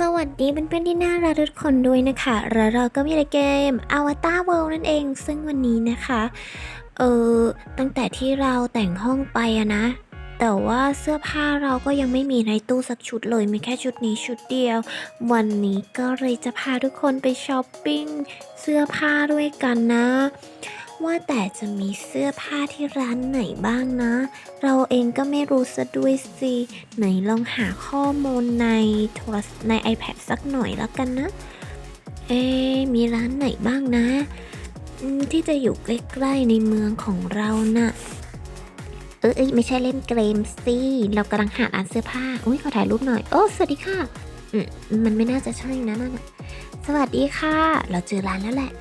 สวัสดีเพื่อนๆที่น่ารักทุกคนด้วยนะคะแล้วเราก็มีเกม Avatar World นั่นเอง ซึ่งวันนี้นะคะ เออตั้งแต่ที่เราแต่งห้องไปอะนะ แต่ว่าเสื้อผ้าเราก็ยังไม่มีในตู้สักชุดเลย มีแค่ชุดนี้ชุดเดียว วันนี้ก็เลยจะพาทุกคนไปช้อปปิ้งเสื้อผ้าด้วยกันนะ ว่าแต่จะมีเสื้อผ้าที่ร้านไหนบ้างนะ เราเองก็ไม่รู้ซะด้วยสิ ไหนลองหาข้อมูลในโทรศัพท์ใน iPad สักหน่อยแล้วกันนะ เอะมีร้านไหนบ้างนะ ที่จะอยู่ใกล้ๆในเมืองของเราน่ะเออไม่ใช่เล่นเกมสิเรากำลังหาร้านเสื้อผ้าอุ้ยขอถ่ายรูปหน่อย โอ้ สวัสดีค่ะ อืมมันไม่น่าจะใช่นะนั่นสวัสดีค่ะ เราเจอร้านแล้วแหละ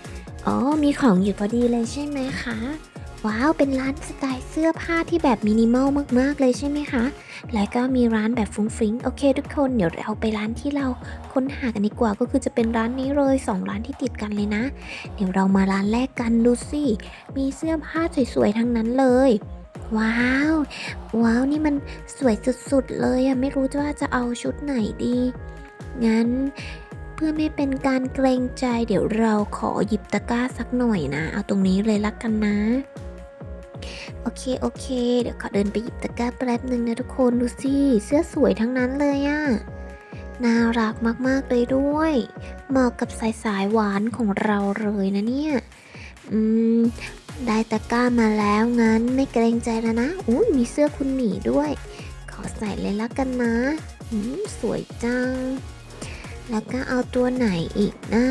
อ๋อ มีของอยู่พอดีเลยใช่ไหมคะ ว้าว เป็นร้านสไตล์เสื้อผ้าที่แบบมินิมอลมากๆเลยใช่ไหมคะ แล้วก็มีร้านแบบฟุ้งฟิ้ง โอเคทุกคน เดี๋ยวเราไปร้านที่เราค้นหากันดีกว่าก็คือจะเป็นร้านนี้เลยสองร้านที่ติดกันเลยนะ เดี๋ยวเรามาร้านแรกกันดูสิ มีเสื้อผ้าสวยๆทั้งนั้นเลยว้าว ว้าว นี่มันสวยสุดๆเลยอะไม่รู้ว่าจะเอาชุดไหนดี งั้น พื่อไม่เป็นการเกรงใจ เดี๋ยวเราขอหยิบตะกร้าสักหน่อยนะ เอาตรงนี้เลยละกันนะ โอเคโอเค เดี๋ยวขอเดินไปหยิบตะกร้าแป๊บหนึ่งนะทุกคนดูสิเสื้อสวยทั้งนั้นเลยอะน่ารักมากๆเลยด้วย เหมาะกับสายสายหวานของเราเลยนะเนี่ย อืม ได้ตะกร้ามาแล้วงั้นไม่เกรงใจแล้วนะ อุ้ยมีเสื้อคุณหมีด้วย ขอใส่เลยละกันนะ อืม สวยจัง แล้วก็เอาตัวไหนอีกนะ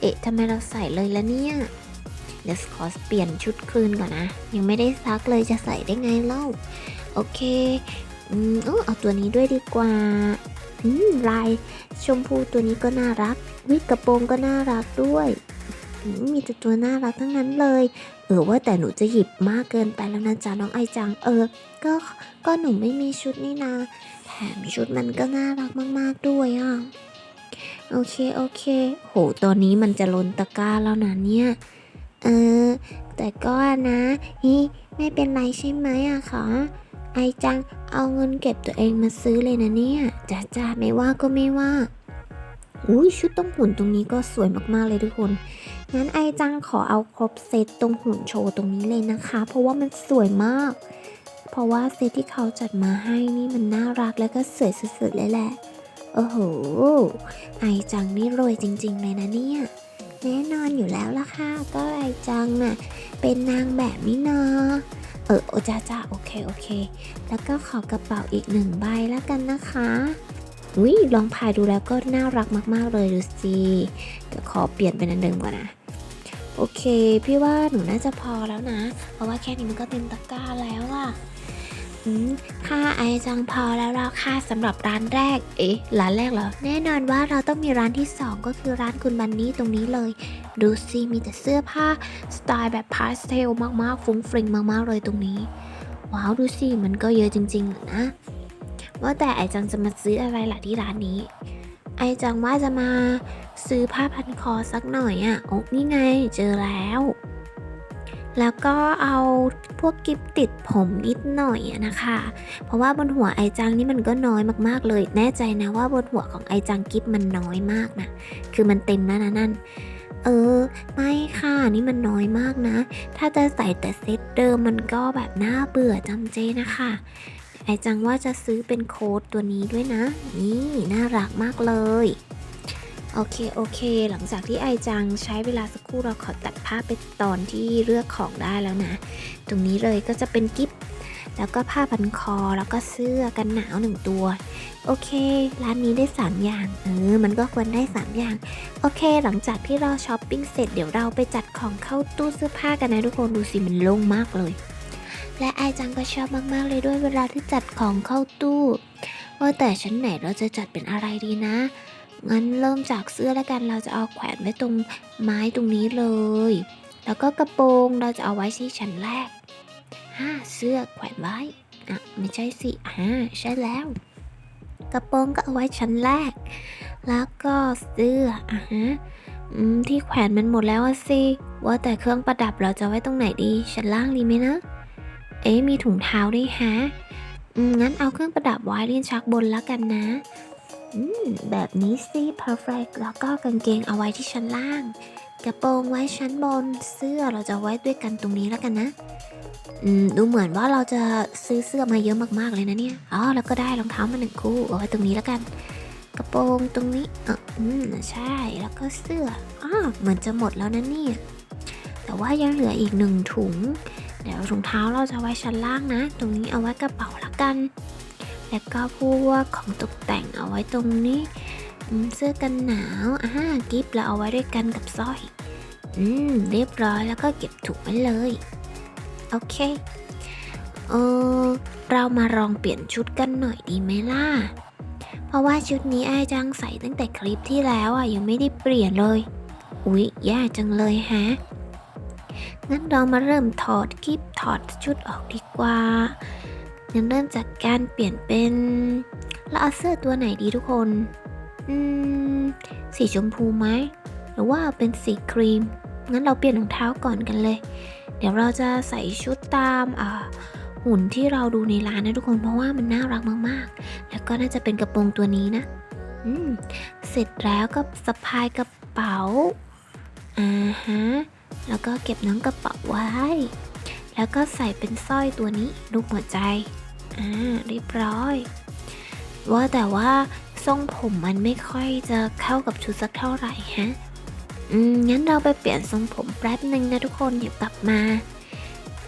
เอ๊ะทำไมเราใส่เลยละเนี่ย เดี๋ยวขอเปลี่ยนชุดคืนก่อนนะ ยังไม่ได้ซักเลยจะใส่ได้ไงเล่า โอเคอืมเออเอาตัวนี้ด้วยดีกว่าอืมลายชมพูตัวนี้ก็น่ารัก วิกกระโปรงก็น่ารักด้วยมมีแต่ตัวน่ารักทั้งนั้นเลย เออว่าแต่หนูจะหยิบมากเกินไปแล้วนะจ๊ะน้องไอจัง เออ ก็ก็หนูไม่มีชุดนี่นาแถมชุดมันก็น่ารักมาก ๆ ด้วยอะ โอเค โอเค โห ตอนนี้มันจะล้นตะกร้าแล้วนะเนี่ย เออ แต่ก็นะฮิไม่เป็นไรใช่ไหมอะคะไอจัง เอาเงินเก็บตัวเองมาซื้อเลยนะเนี่ยจ้าจ้าไม่ว่าก็ไม่ว่าอุ้ยชุดตรงหุ่นตรงนี้ก็สวยมากๆเลยทุกคน งั้นไอจังขอเอาครบเซตตรงหุ่นโชว์ตรงนี้เลยนะคะ เพราะว่ามันสวยมาก เพราะว่าเซตที่เขาจัดมาให้นี่มันน่ารักแล้วก็สวยสุดๆเลยแหละ โอ้โห ไอจังนี่รวยจริง ๆ เลยนะเนี่ย แน่นอนอยู่แล้วล่ะค่ะ ก็ไอจังน่ะ เป็นนางแบบนี่นาเออโอจ้าจ้าโอเค โอเค แล้วก็ขอกระเป๋าอีกหนึ่งใบแล้วกันนะคะอุ้ยลองพายดูแล้วก็น่ารักมาก ๆ เลยดูสิเดี๋ยวขอเปลี่ยนเป็นอันเดิมก่อนนะ โอเค พี่ว่าหนูน่าจะพอแล้วนะ เพราะว่าแค่นี้มันก็เต็มตะกร้าแล้วอะ ค่าไอจังพอแล้วราคาสำหรับร้านแรก เอ๊ะ ร้านแรกเหรอ แน่นอนว่าเราต้องมีร้านที่ 2 ก็คือร้านคุณบันนี่ตรงนี้เลย ดูสิมีแต่เสื้อผ้า สไตล์แบบพาสเทลมากๆ ฟุ้งฟริงมากๆ เลยตรงนี้ ว้าวดูสิมันก็เยอะจริงๆนะ ว่าแต่ไอจังจะมาซื้ออะไรล่ะที่ร้านนี้ ไอจังว่าจะมาซื้อผ้าพันคอสักหน่อยอะ่ะโอ้นี่ไงเจอแล้ว แล้วก็เอาพวกกิฟติดผมนิดหน่อยนะคะ เพราะว่าบนหัวไอจังนี่มันก็น้อยมากๆเลย แน่ใจนะว่าบนหัวของไอจังกิฟมันน้อยมากนะ คือมันเต็มแล้วนะนั่น เออ ไม่ค่ะ นี่มันน้อยมากนะ ถ้าจะใส่แต่เซตเดิมมันก็แบบน่าเบื่อจำเจนะคะ ไอจังว่าจะซื้อเป็นโค้ดตัวนี้ด้วยนะ นี่น่ารักมากเลย โอเค โอเค หลังจากที่ไอจังใช้เวลาสักครู่เราขอตัดภาพไปตอนที่เลือกของได้แล้วนะ ตรงนี้เลยก็จะเป็นกิฟแล้วก็ผ้าพันคอแล้วก็เสื้อกันหนาวหนึ่งตัว โอเค ร้านนี้ได้ 3 อย่างเออมันก็ควรได้ 3 อย่าง โอเค หลังจากที่เราช้อปปิ้งเสร็จเดี๋ยวเราไปจัดของเข้าตู้เสื้อผ้ากันนะทุกคนดูสิมันโล่งมากเลย และไอจังก็ชอบมากๆเลยด้วยเวลาที่จัดของเข้าตู้ ว่าแต่ชั้นไหนเราจะจัดเป็นอะไรดีนะ งั้นเริ่มจากเสื้อแล้วกันเราจะเอาแขวนไว้ตรงไม้ตรงนี้เลย แล้วก็กระโปรงเราจะเอาไว้ที่ชั้นแรกฮ่าเสื้อแขวนไว้อะไม่ใช่สิอ่าใช่แล้ว กระโปรงก็เอาไว้ชั้นแรก แล้วก็เสื้ออะฮะอืมที่แขวนมันหมดแล้วสิ ว่าแต่เครื่องประดับเราจะไว้ตรงไหนดี ชั้นล่างดีไหมนะ เอ๊มีถุงเท้าด้วยฮะงั้นเอาเครื่องประดับไว้เลิ้นชักบนแล้วกันนะ อืม แบบนี้สิ perfect แล้วก็กางเกงเอาไว้ที่ชั้นล่าง กระโปรงไว้ชั้นบน เสื้อเราจะไว้ด้วยกันตรงนี้แล้วกันนะ อืม ดูเหมือนว่าเราจะซื้อเสื้อมาเยอะมากๆเลยนะเนี่ย อ๋อ แล้วก็ได้รองเท้ามาหนึ่งคู่เอาไว้ตรงนี้แล้วกัน กระโปรงตรงนี้อออืม ใช่ แล้วก็เสื้ออ้าวเหมือนจะหมดแล้วนะเนี่ย แต่ว่ายังเหลืออีกหนึ่งถุง เดี๋ยวรองเท้าเราจะไว้ชั้นล่างนะ ตรงนี้เอาไว้กระเป๋าละกัน แล้วก็พวกของตกแต่งเอาไว้ตรงนี้เสื้อกันหนาวอ่ากิฟต์เราเอาไว้ด้วยกันกับสร้อย อืม เรียบร้อยแล้วก็เก็บถุงไว้เลย โอเค เออ เรามาลองเปลี่ยนชุดกันหน่อยดีไหมล่ะ เพราะว่าชุดนี้ไอ้จังใส่ตั้งแต่คลิปที่แล้วอะยังไม่ได้เปลี่ยนเลย อุ๊ยแย่จังเลยฮะ งั้นเรามาเริ่มถอดคลิปถอดชุดออกดีกว่า งั้นเริ่มจากการเปลี่ยนเป็นเราเอาเสื้อตัวไหนดีทุกคน อืม สีชมพูไหม หรือว่าเป็นสีครีม งั้นเราเปลี่ยนรองเท้าก่อนกันเลย เดี๋ยวเราจะใส่ชุดตามอ่าหุ่นที่เราดูในร้านนะทุกคน เพราะว่ามันน่ารักมากๆ แล้วก็น่าจะเป็นกระโปรงตัวนี้นะ อืม เสร็จแล้วก็สะพายกระเป๋า อ่าฮะ แล้วก็เก็บน้องกระเป๋าไว้ แล้วก็ใส่เป็นสร้อยตัวนี้รูปหัวใจ อ่าเรียบร้อย ว่าแต่ว่าทรงผมมันไม่ค่อยจะเข้ากับชุดสักเท่าไหร่ฮะ อืม งั้นเราไปเปลี่ยนทรงผมแป๊บหนึ่งนะทุกคนเดี๋ยวกลับมา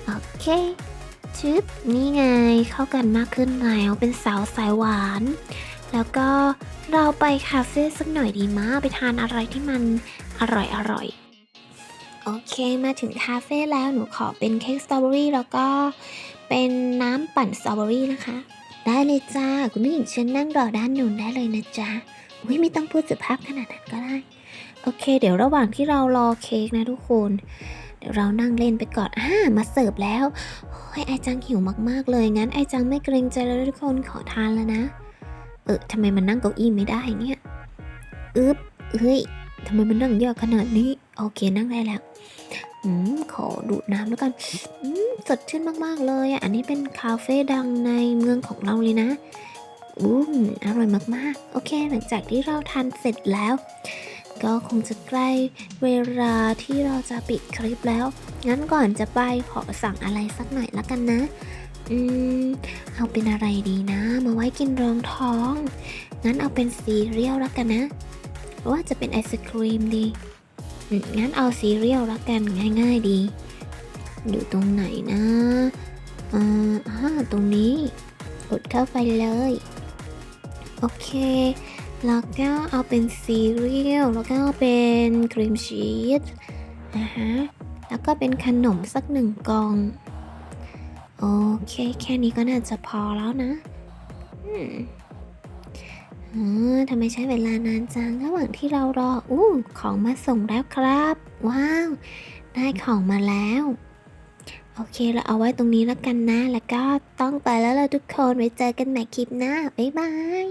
โอเค ชึบ นี่ไงเข้ากันมากขึ้นแล้วเป็นสาวสายหวาน แล้วก็เราไปคาเฟ่สักหน่อยดีมาไปทานอะไรที่มันอร่อยอร่อยโอเค มาถึงคาเฟ่แล้วหนูขอเป็นเค้กสตรอเบอรี่แล้วก็ เป็นน้ำปั่นสตรอเบอรี่นะคะ ได้เลยจ้า คุณผู้หญิงเชิญนั่งรอด้านนู้นได้เลยนะจ๊ะอุ้ยไม่ต้องพูดสุภาพขนาดนั้นก็ได้ โอเค เดี๋ยวระหว่างที่เรารอเค้กนะทุกคนเดี๋ยวเรานั่งเล่นไปก่อนอ่ามาเสิร์ฟแล้วโอ้ยไอจังหิวมากๆเลย งั้นไอจังไม่เกรงใจแล้วทุกคนขอทานแล้วนะ เออทำไมมันนั่งเก้าอี้ไม่ได้เนี่ย อึ๊บเฮ้ย ทำไมมันนั่งยากขนาดนี้ โอเคนั่งได้แล้วอืมขอดูดน้ำแล้วกันอืมสดชื่นมาก ๆ เลยอะอันนี้เป็นคาเฟ่ดังในเมืองของเราเลยนะอืมอร่อยมากๆ โอเค หลังจากที่เราทานเสร็จแล้ว ก็คงจะใกล้เวลาที่เราจะปิดคลิปแล้ว งั้นก่อนจะไปขอสั่งอะไรสักหน่อยละกันนะ อืม เอาเป็นอะไรดีนะ มาไว้กินรองท้อง งั้นเอาเป็นซีเรียลละกันนะ ว่าจะเป็นไอศครีมดี งั้นเอาซีเรียลละกันง่าย ๆดี อยู่ตรงไหนนะอ่าอ่าตรงนี้กดเข้าไปเลย โอเค แล้วก็เอาเป็นซีเรียลแล้วก็เป็นครีมชีสอ่าฮะแล้วก็เป็นขนมสักหนึ่งกล่อง โอเค แค่นี้ก็น่าจะพอแล้วนะ อืม เออทำไมใช้เวลานานจังระหว่างที่เรารออู้ของมาส่งแล้วครับ ว้าว ได้ของมาแล้ว โอเคเราเอาไว้ตรงนี้แล้วกันนะ แล้วก็ต้องไปแล้วเราทุกคนไว้เจอกันใหม่คลิปหน้า บ๊ายบาย